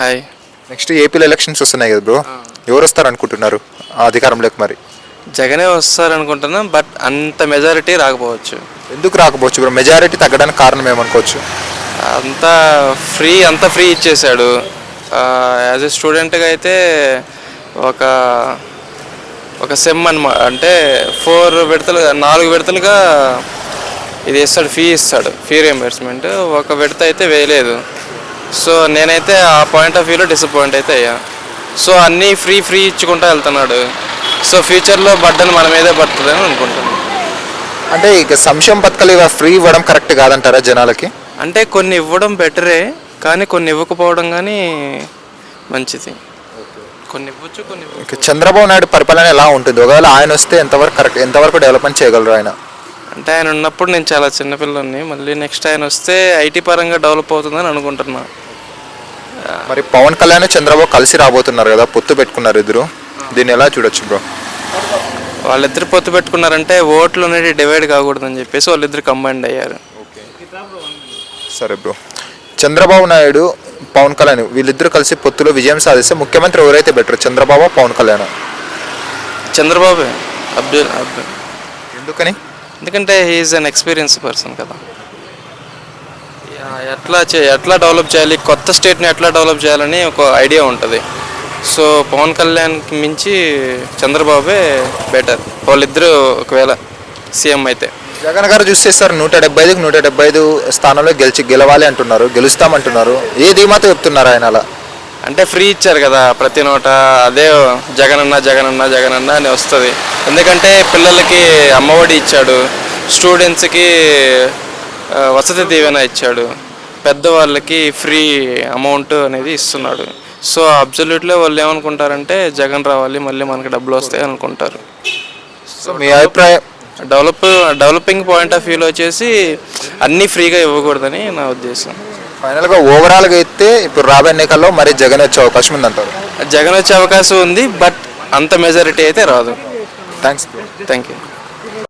Hi next ఏపీలో elections వస్తున్నాయి కదా బ్రో ఎవరు వస్తారు అనుకుంటున్నారు ఆ అధికారంలోకి మరి. జగనే వస్తారనుకుంటున్నాం బట్ అంత మెజారిటీ రాకపోవచ్చు. ఎందుకు రాకపోవచ్చు బ్రో మెజారిటీ తగ్గడానికి కారణం ఏమనుకోవచ్చు? అంతా ఫ్రీ అంతా ఫ్రీ ఇచ్చేసాడు యాజ్ ఎ స్టూడెంట్గా అయితే ఒక ఒక సెమ్ అనమాట అంటే ఫోర్ విడతలు నాలుగు విడతలుగా ఇది ఇస్తాడు ఫీ ఇస్తాడు ఫీ రియంబర్స్మెంట్ ఒక విడత అయితే వేయలేదు. సో నేనైతే ఆ పాయింట్ ఆఫ్ వ్యూలో డిసప్పాయింట్ అయితే అయ్యా. సో అన్నీ ఫ్రీ ఫ్రీ ఇచ్చుకుంటూ వెళ్తున్నాడు. సో ఫ్యూచర్లో బడ్డను మన మీదే పడుతుందని అనుకుంటున్నాను. అంటే ఇక సంక్షేమ పథకాలు ఇవి ఫ్రీ ఇవ్వడం కరెక్ట్ కాదంటారా జనాలకి? అంటే కొన్ని ఇవ్వడం బెటరే కానీ కొన్ని ఇవ్వకపోవడం కానీ మంచిది. కొన్ని ఇవ్వచ్చు కొన్ని చంద్రబాబు నాయుడు పరిపాలన ఎలా ఉంటుంది? ఒకవేళ ఆయన వస్తే ఎంతవరకు కరెక్ట్ ఎంతవరకు డెవలప్మెంట్ చేయగలరు ఆయన? అంటే ఆయన ఉన్నప్పుడు నేను చాలా చిన్నపిల్లని మళ్ళీ నెక్స్ట్ ఆయన వస్తే ఐటీ పరంగా డెవలప్ అవుతుందని అనుకుంటున్నా. మరి పవన్ కళ్యాణ్ చంద్రబాబు కలిసి రాబోతున్నారు కదా పొత్తు పెట్టుకున్నారు ఇద్దరు. దీన్ని ఎలా చూడొచ్చు బ్రో? వాళ్ళిద్దరు పొత్తు పెట్టుకున్నారంటే ఓట్లు అనేది డివైడ్ కాకూడదని చెప్పేసి వాళ్ళిద్దరు కంబైండ్ అయ్యారు. సరే బ్రో. చంద్రబాబు నాయుడు పవన్ కళ్యాణ్ వీళ్ళిద్దరు కలిసి పొత్తులో విజయం సాధిస్తే ముఖ్యమంత్రి ఎవరైతే బెటర్ చంద్రబాబు పవన్ కళ్యాణ్? చంద్రబాబు. అబ్దుల్ అబ్దుల్. ఎందుకని? ఎందుకంటే he is an experience person కదా. యా- ఎట్లా చే ఎట్లా డెవలప్ చేయాలి? కొత్త స్టేట్ని ఎట్లా డెవలప్ చేయాలని ఒక ఐడియా ఉంటుంది. సో పవన్ కళ్యాణ్కి మించి చంద్రబాబే బెటర్ వాళ్ళిద్దరూ ఒకవేళ సీఎం అయితే. జగన్ గారు చూస్తే సార్ నూట డెబ్బై ఐదుకి నూట డెబ్బై ఐదు స్థానంలో గెలిచి గెలవాలి అంటున్నారు గెలుస్తామంటున్నారు. ఏ ధీమాతో చెప్తున్నారు ఆయన అలా? అంటే ఫ్రీ ఇచ్చారు కదా ప్రతి నోట. అదే జగనన్న జగనన్న జగనన్న అని వస్తుంది. ఎందుకంటే పిల్లలకి అమ్మఒడి ఇచ్చాడు. స్టూడెంట్స్కి వసతి దీవెన ఇచ్చాడు. పెద్దవాళ్ళకి ఫ్రీ అమౌంట్ అనేది ఇస్తున్నాడు. సో అబ్జల్యూట్లీ వాళ్ళు ఏమనుకుంటారంటే జగన్ రావాలి మళ్ళీ మనకి డబ్బులు వస్తాయి అనుకుంటారు. సో మీ అభిప్రాయం? డెవలప్ డెవలపింగ్ పాయింట్ ఆఫ్ వ్యూలో వచ్చేసి అన్నీ ఫ్రీగా ఇవ్వకూడదని నా ఉద్దేశం. ఫైనల్గా ఓవరాల్గా అయితే ఇప్పుడు రాబోయే ఎన్నికల్లో మరి జగన్ వచ్చే అవకాశం ఉందంటారు? జగన్ వచ్చే అవకాశం ఉంది బట్ అంత మెజారిటీ అయితే రాదు. Thanks thank you